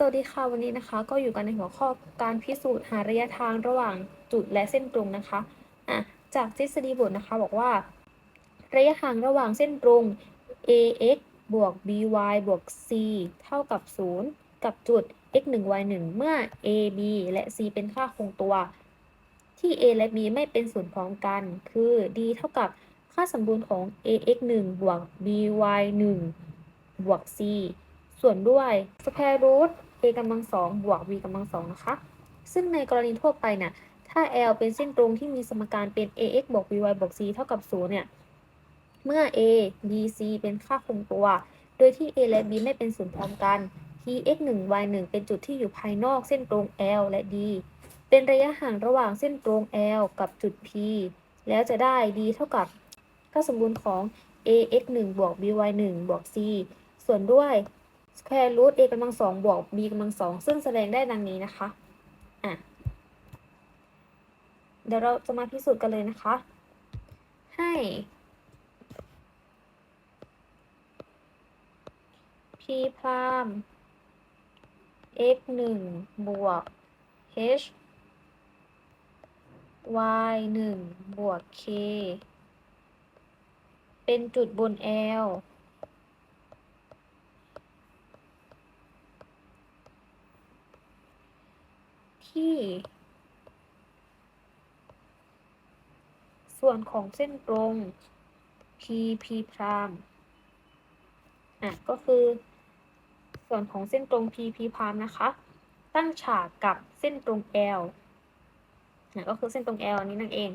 สวัสดีค่ะวันนี้นะคะ ก็อยู่กันในหัวข้อการพิสูจน์หาระยะทางระหว่างจุดและเส้นตรงนะคะอะจากทฤษฎีบทนะคะบอกว่า ระยะห่างระหว่างเส้นตรง ax บวก by บวก c เท่ากับ 0 กับจุด x 1 y 1เมื่อ a b และ c เป็นค่าคงตัว ที่ a และ b ไม่เป็นศูนย์พร้อมกัน คือ d เท่ากับค่าสมบูรณ์ของ ax 1บวก by 1บวก c ส่วนด้วย square root a กำลังสองบวก b กำลังสองนะคะ ซึ่งในกรณีทั่วไปเนี่ย ถ้า L เป็นเส้นตรงที่มีสมการเป็น ax บวก by บวก c เท่ากับ0เนี่ย เมื่อ a b c เป็นค่าคงตัว โดยที่ a และ b ไม่เป็นศูนย์พร้อมกันที่ x 1 y 1เป็นจุดที่อยู่ภายนอกเส้นตรง L และ D เป็นระยะห่างระหว่างเส้นตรง L กับจุด P แล้วจะได้ D เท่ากับค่าสมบูรณ์ของ ax 1บวก by 1บวก c ส่วนด้วย square root a กำลังสองบวก b กำลังสองซึ่งแสดงได้ดังนี้นะคะ อะ เดี๋ยวเราจะมาพิสูจน์กันเลยนะคะ ให้ p พราม x หนึ่งบวก h y หนึ่งบวก k เป็นจุดบน L ส่วนของเส้นตรง P P พรามอะก็คือส่วนของเส้นตรง P P พรามนะคะ ตั้งฉากกับเส้นตรง L อะก็คือเส้นตรง L นี้นั่นเอง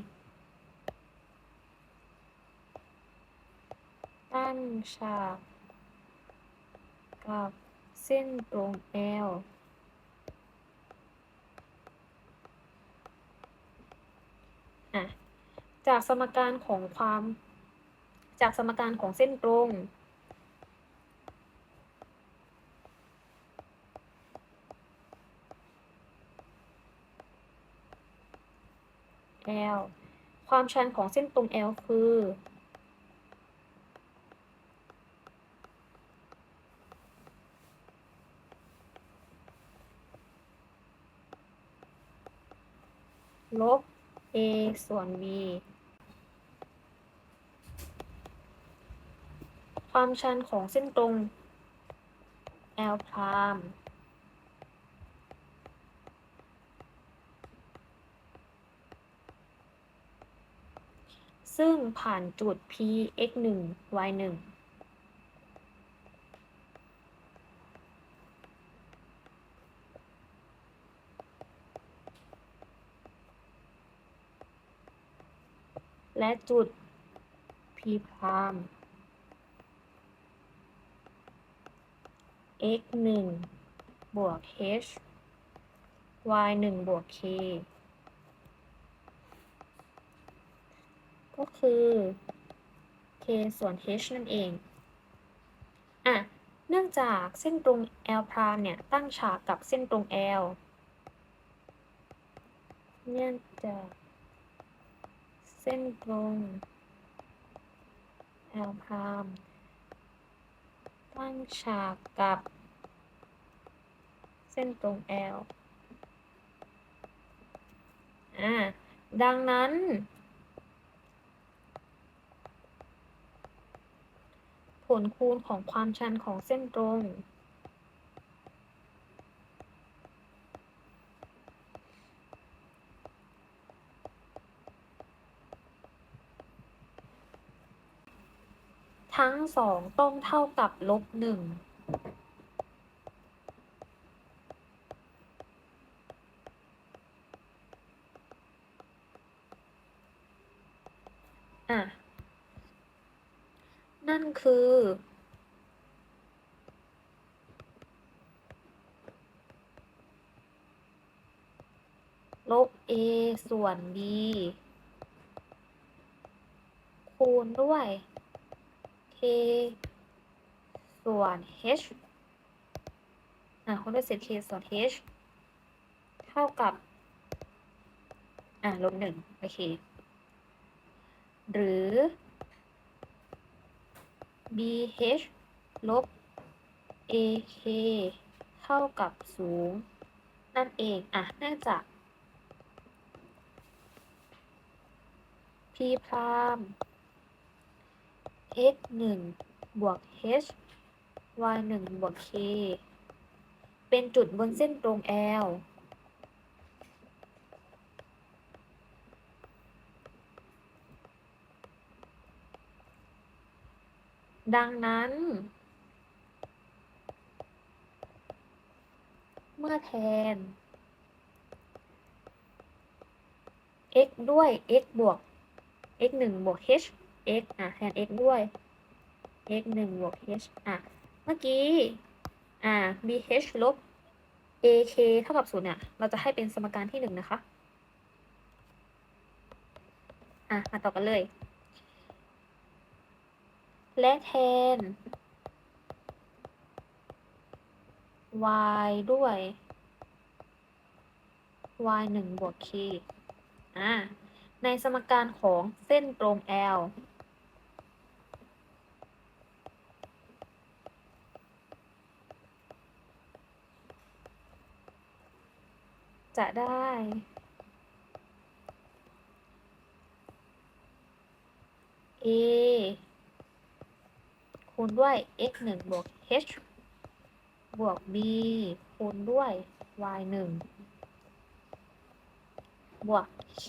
ตั้งฉากกับเส้นตรง L อะ จากสมการของความ จากสมการของเส้นตรง L ความชันของเส้นตรง L คือ ลบ a ส่วน b ความชันของเส้นตรง L พรามซึ่งผ่านจุด p x 1 y 1และจุด p พราม x 1บวก h y 1บวก k ก็คือ k ส่วน h นั่นเอง อะ เนื่องจากเส้นตรง L พรามเนี่ย ตั้งฉากกับเส้นตรง L เนื่องจากเส้นตรง L พราม ตั้งฉากกับ เส้นตรง L อ่า ดังนั้น ผลคูณของความชันของเส้นตรง ทั้งสองต้องเท่ากับลบหนึ่งอะ นั่นคือ ลบ a ส่วน b คูณด้วย ส่วน h อะคูณด้วยเศษ k ส่วน h เท่ากับ อะลบหนึ่งโอเค หรือ bh ลบ ak เท่ากับศูนย์นั่นเอง อะ เนื่องจาก p พราม x 1บวก h y 1บวก k เป็นจุดบนเส้นตรง L ดังนั้น เมื่อแทน x ด้วย x บวก x 1บวก h x อะแทน x ด้วย x 1บวก h อะ เมื่อกี้ อ่า bh ลบ ak เท่ากับ0เนี่ย เราจะให้เป็นสมการที่1นะคะ อะ มาต่อกันเลย และแทน y ด้วย y 1บวก k อ่า ในสมการของเส้นตรง L จะได้ a คูณด้วย x 1บวก h บวก b คูณด้วย y 1บวก k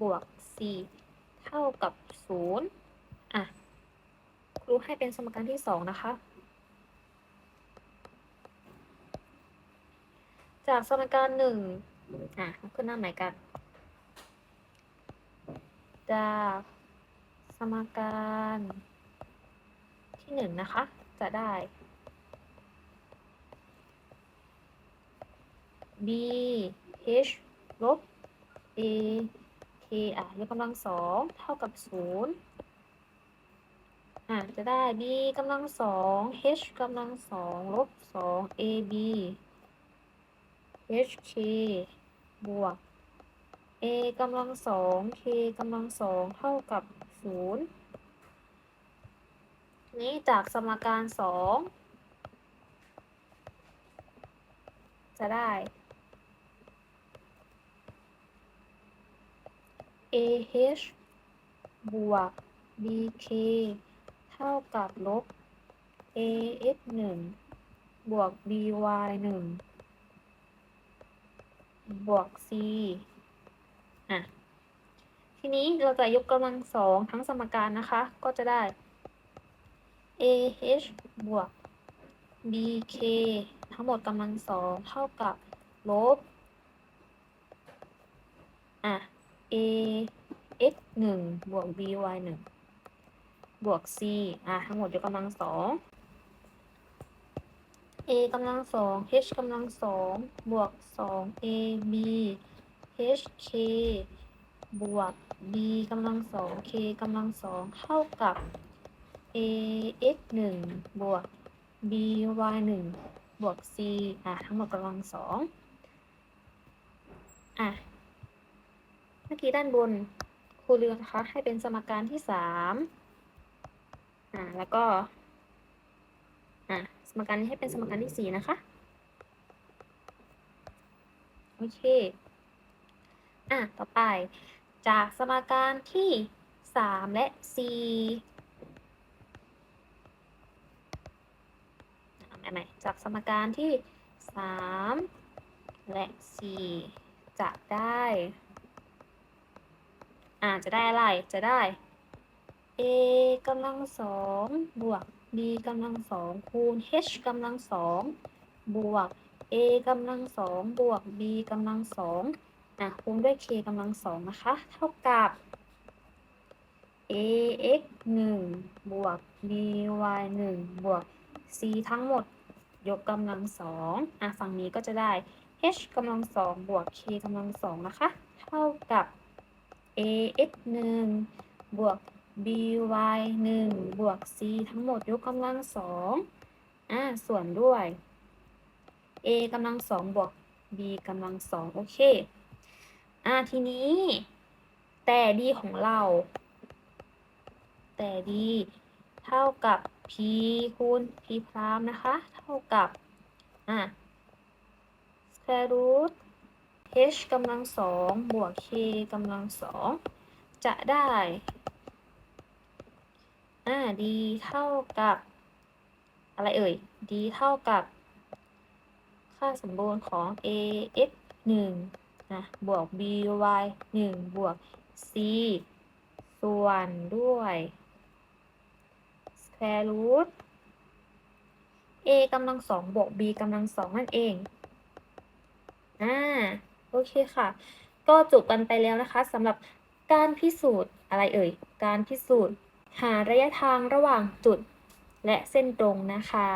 บวก c เท่ากับ 0 อะ ครูให้เป็นสมการที่ 2 นะคะ จากสมการหนึ่งอะขึ้นหน้าไหนกัน จากสมการที่หนึ่งนะคะ จะได้ b h ลบ a k อะยกกำลังสองเท่ากับศูนย์อะจะได้ b กำลังสอง h กำลังสองลบสอง a b hk บวก a กำลังสอง k กำลังสองเท่ากับศูนย์นี้จากสมการสองจะได้ ah บวก bk เท่ากับลบ ax 1บวก by 1 บวก c อะ ทีนี้เราจะยกกำลังสองทั้งสมการนะคะ ก็จะได้ ah บวก bk ทั้งหมดกำลังสองเท่ากับลบ อะ a x 1บวก b y 1บวก c อะ ทั้งหมดยกกำลังสอง a กำลังสอง h กำลังสองบวกสอง a b h k บวก b กำลังสอง k กำลังสองเท่ากับ a x 1บวก b y 1บวก c อะ ทั้งหมดกำลังสองอะ เมื่อกี้ด้านบนครูเรืองนะคะให้เป็นสมการที่สามอ่า แล้วก็ มการนี้ให้เป็นสมการที่สี่นะคะ โอเค อะ ต่อไป จากสมการที่สามและสี่ใหม่ๆจากสมการที่สามและสี่จะได้ อ่า จะได้อะไร จะได้ a กำลังสองบวก b กำลังสองคูณ h กำลังสองบวก a กำลังสองบวก b กำลังสองอะคูณด้วย k กำลังสองนะคะ เท่ากับ ax 1บวก by 1บวก c ทั้งหมด ยกกำลังสองอะฝั่งนี้ก็จะได้ h กำลังสองบวก k กำลังสองนะคะ เท่ากับ ax 1บวก by 1 บวก c ทั้งหมดยกกำลังสองอ่าส่วนด้วย a กำลังสองบวก b กำลังสองโอเค อ่าทีนี้ แต่ดีของเรา แต่ดีเท่ากับ p คูณ p พรามนะคะ เท่ากับ อ่า square root h กำลังสองบวก k กำลังสองจะได้ อ่า d เท่ากับ อะไรเอ่ย d เท่ากับ ค่าสมบูรณ์ของ a x 1นะบวก b y 1บวก c ส่วนด้วย square root a กำลังสองบวก b กำลังสองนั่นเอง อ่า โอเคค่ะ ก็จบกันไปแล้วนะคะสำหรับการพิสูจน์อะไรเอ่ย การพิสูจน์ หาระยะทางระหว่างจุดและเส้นตรงนะคะ